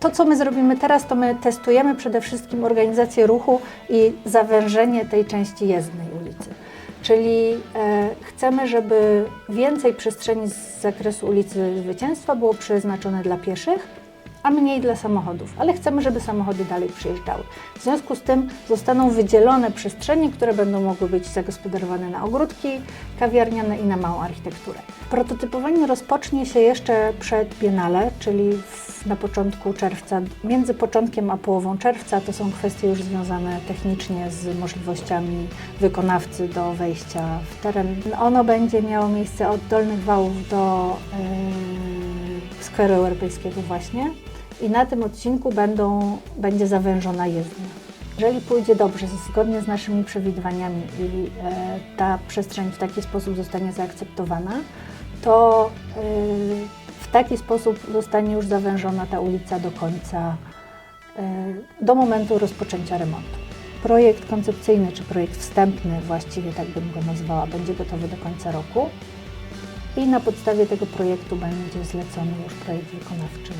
To, co my zrobimy teraz, to my testujemy przede wszystkim organizację ruchu i zawężenie tej części jezdnej ulicy. Czyli e, chcemy, żeby więcej przestrzeni z zakresu ulicy Zwycięstwa było przeznaczone dla pieszych, a mniej dla samochodów, ale chcemy, żeby samochody dalej przyjeżdżały. W związku z tym zostaną wydzielone przestrzenie, które będą mogły być zagospodarowane na ogródki kawiarniane i na małą architekturę. Prototypowanie rozpocznie się jeszcze przed Biennale, czyli w, na początku czerwca. Między początkiem a połową czerwca to są kwestie już związane technicznie z możliwościami wykonawcy do wejścia w teren. Ono będzie miało miejsce od Dolnych Wałów do yy, Skweru Europejskiego właśnie i na tym odcinku będą, będzie zawężona jezdnia. Jeżeli pójdzie dobrze, zgodnie z naszymi przewidywaniami i e, ta przestrzeń w taki sposób zostanie zaakceptowana, to e, w taki sposób zostanie już zawężona ta ulica do końca, e, do momentu rozpoczęcia remontu. Projekt koncepcyjny, czy projekt wstępny, właściwie tak bym go nazwała, będzie gotowy do końca roku i na podstawie tego projektu będzie zlecony już projekt wykonawczy